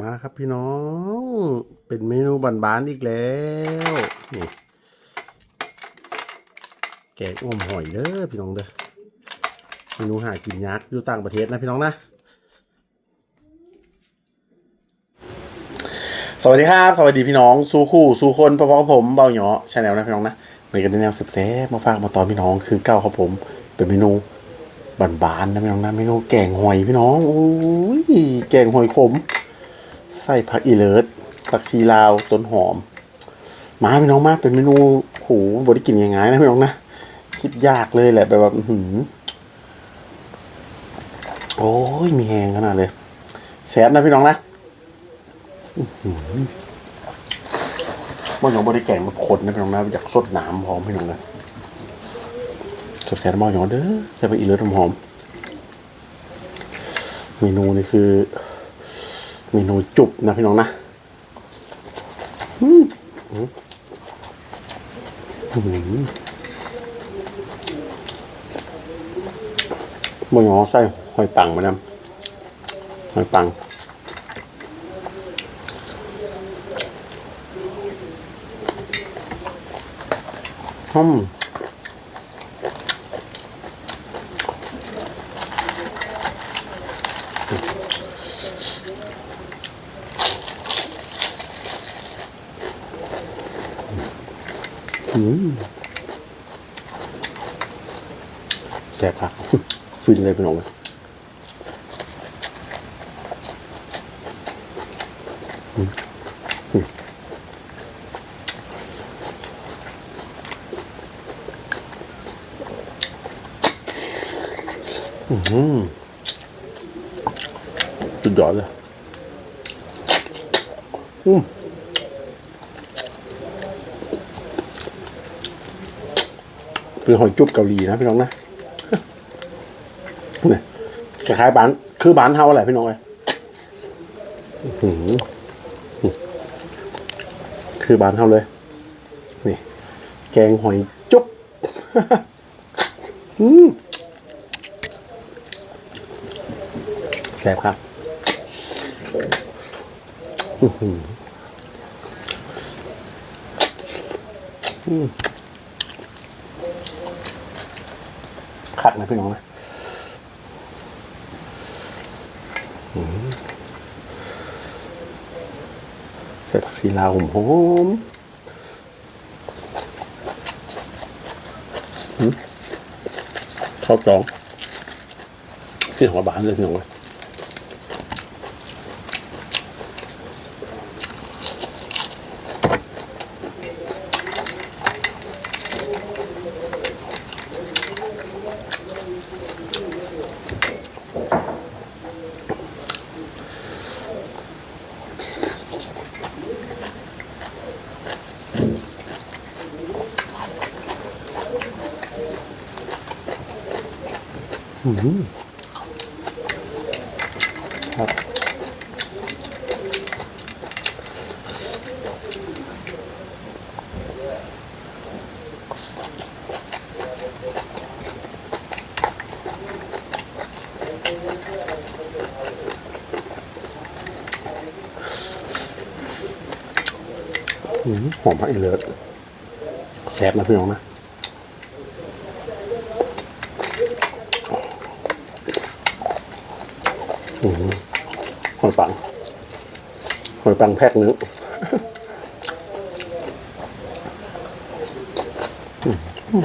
มาครับพี่น้อง เป็นเมนูบานๆอีกแล้วนี่แกงอ้อมหอยเด้อพี่น้องเด้อเมนูหากินยากอยู่ต่างประเทศนะพี่น้องนะสวัสดีครับสวัสดีพี่น้องสู้คู่สู้คนพร้อมกับผมเบาหยอชาแนลนะพี่น้องนะเหมือนกันแนวสุดแซ่มาฝากมาตอนพี่น้องคือเก้าครับผม เป็นเมนูบานๆนะพี่น้องนะเมนูแกงหอยพี่น้องอุ้ยแกงหอยขม ใส่ผักอีเลิศผักชีลาวต้นหอม มาพี่น้องมากเป็นเมนูโหบได้กินยังไงนะพี่น้องนะคิดยากเลยแหละแบบแบบหือโอ้ยมีแหงขนาดเลยแสบนะพี่น้องนะอื้อหืองบริแกงมันขนนะพี่น้องนะอยากสดน้ำหอมพี่น้องนะสดแสบมากอย่างเด้อใส่ผักอีเลิศหอมเมนูนี่คือ เมนูจุบนะพี่น้องนะอืมอืมอืมบางอย่างใส่หอยปังมานะหอยปังอืมอืม แซ่บครับฟินเลยพี่น้องเลยอืมอืมอืมสุดยอดเลยอืม เป็นหอยจุบเกาหลีนะพี่น้องนะเนี่ยคล้ายๆบ้าน คือบ้านเฮาแหละพี่น้องเลยอื้อหือคือบ้านเฮาเลย นี่ แกงหอยจุบแซ่บครับอืม ขัดนะพี่น้องนะใส่ผักชีลาวหอมหอมข้าวตองที่หัวบานเลยพี่น้องเลย ครับหอมมากอีเลิศแซ่บนะพี่น้องนะ อืม หอยปังหอยปังแพ็คนึงอืม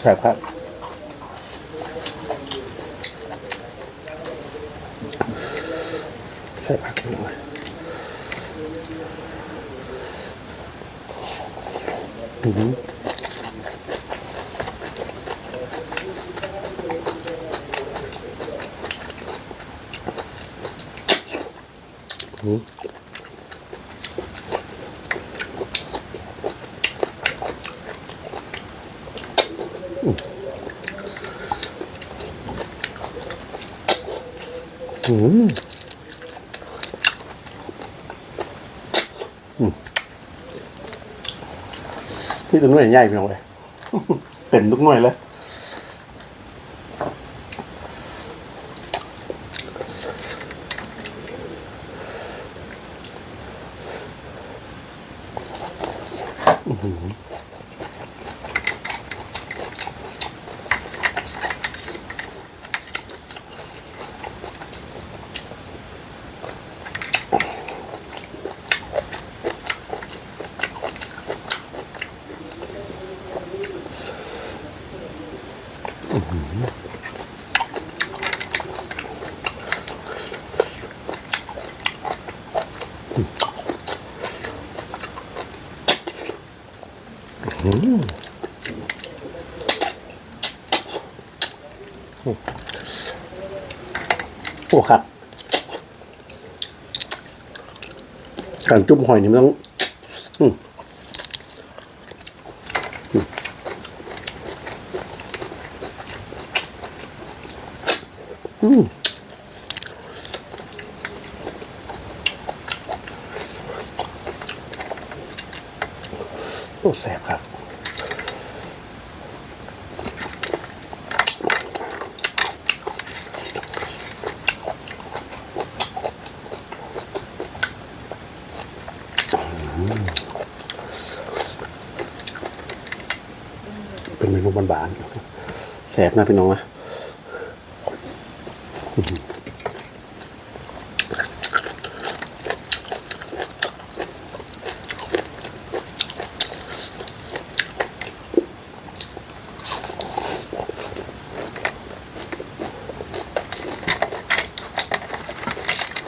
แซ่บครับใส่ผักหน่อยอืมอืม อืมพี่ตัวหน่วยใหญ่ไปเลยเต็มทุกหน่วยเลย โอ้ครับการจุ่มหอยนี่มันต้องอืมอืมอืมโอ้แสบครับ เป็นเมนูบานๆแสบนะพี่น้องนะ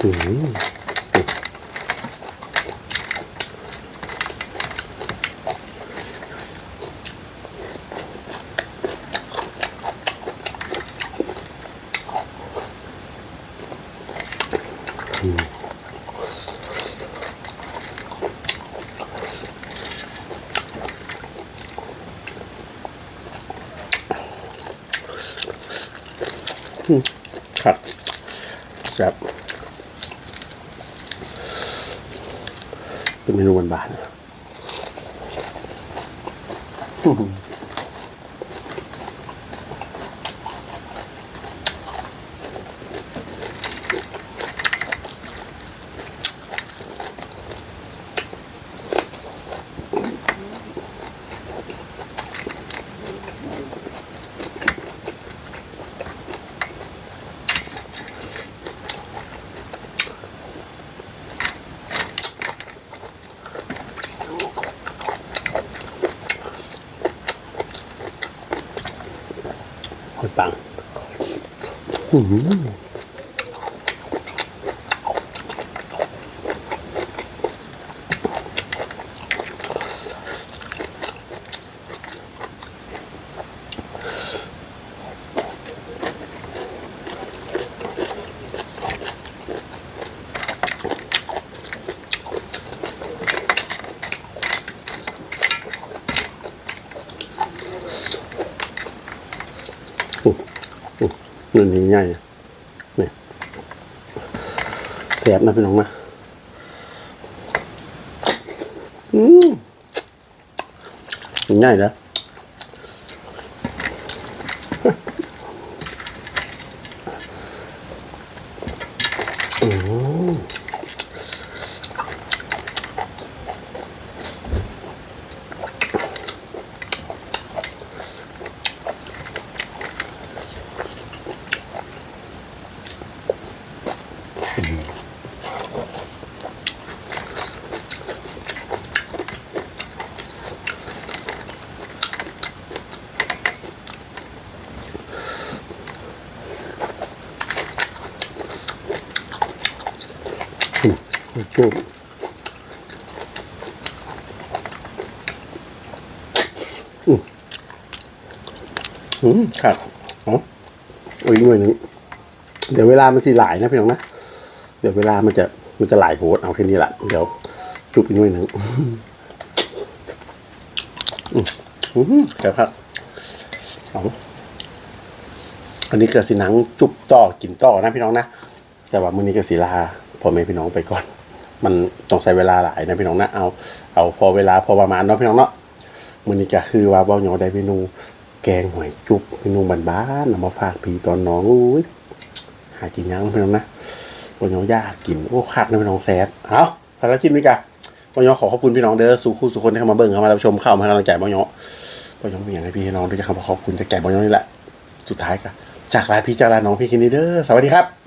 อืม ครับแซ่บเป็นเมนูบานๆ อืมอู้ อู้เงินใหญ่เนี่ยแสบนะพี่น้องนะอืมง่ายแล้ว อ จุบอืมอืมครับอ๋ออ้ยหน่วยหนึงเดี๋ยวเวลามันสิหลายนะพี่น้องนะ เดี๋ยวเวลามันจะมันจะหลายโพสเอาแค่นี้แหละเดี๋ยวจุบอีกหน่วยหนึ่งอืมอืมครับครับสองอันนี้เกิดสิหนังจุบต่อกินต่อนะพี่น้องนะแต่ว่ามื้อนี้ก็สิลาพ่อแม่พี่น้องไปก่อน มันต้องใช้เวลาหลายนะพี่น้องนะเอา เอาพอเวลาพอประมาณเนาะพี่น้องเนาะมื้อนี้ก็คือว่าเบ้าหยอได้เมนูแกงหอยจุบเมนูบ้านๆเอามาฝากพี่ตอนน้องอุ้ยหากินยังพี่น้องนะปยอยากกินโอ้คักนะพี่น้องแซดเอาภารกิจนี้กะปยอขอขอบคุณพี่น้องเด้อสู่คู่สู่คนที่เข้ามาเบิ่งเข้ามารับชมเข้ามาให้กำลังใจปยอปยอมีอย่างให้พี่น้องด้วยจะคำขอบคุณจากแก่ปยอนี่แหละสุดท้ายกะจากลาพี่จากลาน้องพี่คินนี้เด้อสวัสดีครับ